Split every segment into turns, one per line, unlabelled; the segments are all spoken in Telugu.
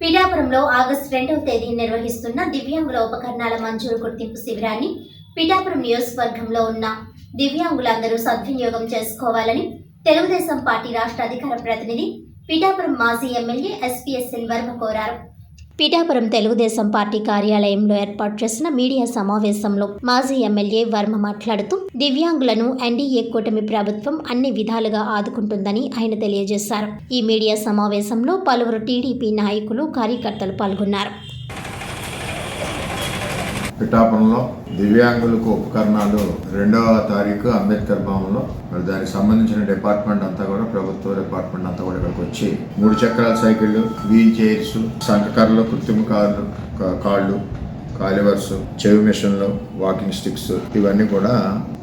పిఠాపురంలో ఆగస్టు రెండవ తేదీ నిర్వహిస్తున్న దివ్యాంగుల ఉపకరణాల మంజూరు గుర్తింపు శిబిరాన్ని పిఠాపురం నియోజకవర్గంలో ఉన్న దివ్యాంగులందరూ సద్వినియోగం చేసుకోవాలని తెలుగుదేశం పార్టీ రాష్ట్ర అధికార ప్రతినిధి పిఠాపురం మాజీ ఎమ్మెల్యే ఎస్పీఎస్ఎన్ వర్మ కోరారు. పిఠాపురం తెలుగుదేశం పార్టీ కార్యాలయంలో ఏర్పాటు చేసిన మీడియా సమావేశంలో మాజీ ఎమ్మెల్యే వర్మ మాట్లాడుతూ దివ్యాంగులను ఎన్డీఏ కూటమి ప్రభుత్వం అన్ని విధాలుగా ఆదుకుంటుందని ఆయన తెలియజేశారు. ఈ మీడియా సమావేశంలో పలువురు టీడీపీ నాయకులు కార్యకర్తలు పాల్గొన్నారు.
పిఠాపురంలో దివ్యాంగులకు ఉపకరణాలు రెండవ తారీఖు అంబేద్కర్ భవన్లో మరి దానికి సంబంధించిన డిపార్ట్మెంట్ అంతా కూడా ప్రభుత్వ డిపార్ట్మెంట్ అంతా కూడా ఇక్కడికి వచ్చి మూడు చక్రాల సైకిళ్ళు వీల్ చైర్స్ సంకకర్రలు కృత్రిమ కార్లు కాళ్ళు కాలివర్స్ చెవి మిషన్లు వాకింగ్ స్టిక్స్ ఇవన్నీ కూడా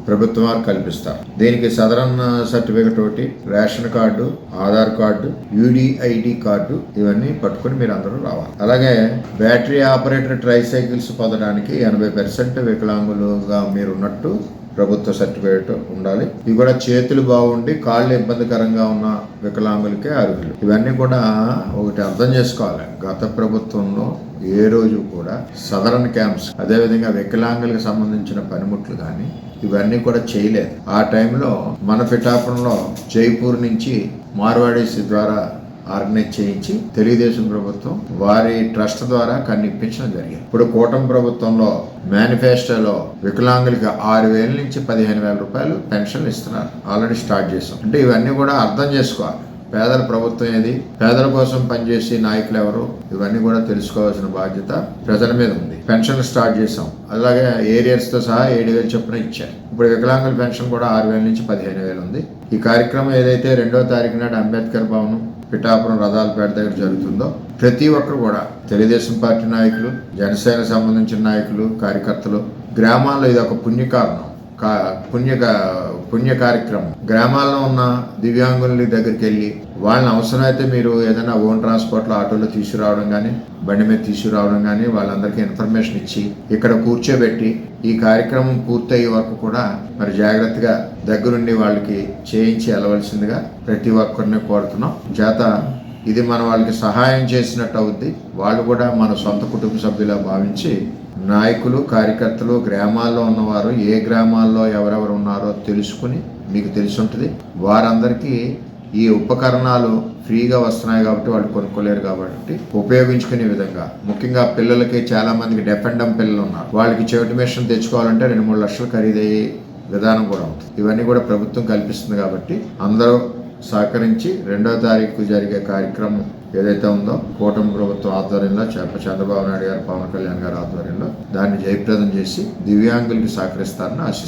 ప్రభుత్వం వారు కల్పిస్తారు. దీనికి సదరన్ సర్టిఫికెట్ ఒకటి ration card Aadhaar card UDID card ఇవన్నీ పట్టుకొని మీరు అందరూ రావాలి. అలాగే బ్యాటరీ ఆపరేటర్ ట్రై సైకిల్స్ పొందడానికి ఎనభై పర్సెంట్ వికలాంగులుగా మీరు ఉన్నట్టు ప్రభుత్వ సర్టిఫికేట్ ఉండాలి. ఇవి కూడా చేతులు బాగుండి కాళ్ళు ఇబ్బందికరంగా ఉన్న వికలాంగులకే అర్హులు. ఇవన్నీ కూడా ఒకటి అర్థం చేసుకోవాలి. గత ప్రభుత్వంలో ఏ రోజు కూడా సదరన్ క్యాంప్స్ అదేవిధంగా వికలాంగులకు సంబంధించిన పనిముట్లు కానీ ఇవన్నీ కూడా చేయలేదు. ఆ టైంలో మన పిఠాపురంలో జైపూర్ నుంచి మార్వాడీస్ ద్వారా ఆర్గనైజ్ చేయించి తెలుగుదేశం ప్రభుత్వం వారి ట్రస్ట్ ద్వారా కనిపించడం జరిగింది. ఇప్పుడు కూటమి ప్రభుత్వంలో మేనిఫెస్టోలో వికలాంగులకి ఆరు వేల నుంచి పదిహేను వేల రూపాయలు పెన్షన్లు ఇస్తున్నారు. ఆల్రెడీ స్టార్ట్ చేసాం అంటే ఇవన్నీ కూడా అర్థం చేసుకోవాలి. పేదల ప్రభుత్వం ఏది? పేదల కోసం పనిచేసే నాయకులు ఎవరు? ఇవన్నీ కూడా తెలుసుకోవాల్సిన బాధ్యత ప్రజల మీద ఉంది. పెన్షన్ స్టార్ట్ చేసాం అలాగే ఏరియర్స్తో సహా ఏడు వేలు చొప్పున ఇచ్చారు. ఇప్పుడు వికలాంగుల పెన్షన్ కూడా ఆరు వేల నుంచి పదిహేను వేలు ఉంది. ఈ కార్యక్రమం ఏదైతే రెండో తారీఖు నాడు అంబేద్కర్ భవన్ పిఠాపురం రథాలపేట దగ్గర జరుగుతుందో ప్రతి ఒక్కరు కూడా తెలుగుదేశం పార్టీ నాయకులు జనసేన సంబంధించిన నాయకులు కార్యకర్తలు గ్రామాల్లో ఇది ఒక పుణ్యకారణం. కా పుణ్య పుణ్య కార్యక్రమం. గ్రామాల్లో ఉన్న దివ్యాంగుల దగ్గరికి వెళ్ళి వాళ్ళని అవసరమైతే మీరు ఏదైనా ఓన్ ట్రాన్స్పోర్ట్లో ఆటోలో తీసుకురావడం కానీ బండి మీద తీసుకురావడం కానీ వాళ్ళందరికీ ఇన్ఫర్మేషన్ ఇచ్చి ఇక్కడ కూర్చోబెట్టి ఈ కార్యక్రమం పూర్తయ్యే వరకు కూడా మరి జాగ్రత్తగా దగ్గరుండి వాళ్ళకి చేయించి వెళ్ళవలసిందిగా ప్రతి ఒక్కరిని కోరుతున్నాం. చేత ఇది మన వాళ్ళకి సహాయం చేసినట్టు అవుద్ది. వాళ్ళు కూడా మన సొంత కుటుంబ సభ్యులా భావించి నాయకులు కార్యకర్తలు గ్రామాల్లో ఉన్నవారు ఏ గ్రామాల్లో ఎవరెవరు ఉన్నారు తెలుసుకుని మీకు తెలిసి ఉంటుంది వారందరికీ ఈ ఉపకరణాలు ఫ్రీగా వస్తున్నాయి కాబట్టి వాళ్ళు కొనుక్కోలేరు కాబట్టి ఉపయోగించుకునే విధంగా. ముఖ్యంగా పిల్లలకి చాలా మందికి డెపెండం పిల్లలు ఉన్నారు వాళ్ళకి చెవిటి మిషన్ తెచ్చుకోవాలంటే రెండు మూడు లక్షలు ఖరీదయ్యే విధానం కూడా ఉంటుంది ఇవన్నీ కూడా ప్రభుత్వం కల్పిస్తుంది కాబట్టి అందరూ సహకరించి రెండో తారీఖు జరిగే కార్యక్రమం ఏదైతే ఉందో కూటమి ప్రభుత్వం ఆధ్వర్యంలో చెప్ప చంద్రబాబు నాయుడు గారు పవన్ కళ్యాణ్ గారి ఆధ్వర్యంలో దాన్ని జయప్రదం చేసి దివ్యాంగులకి సహకరిస్తారని ఆశిస్తారు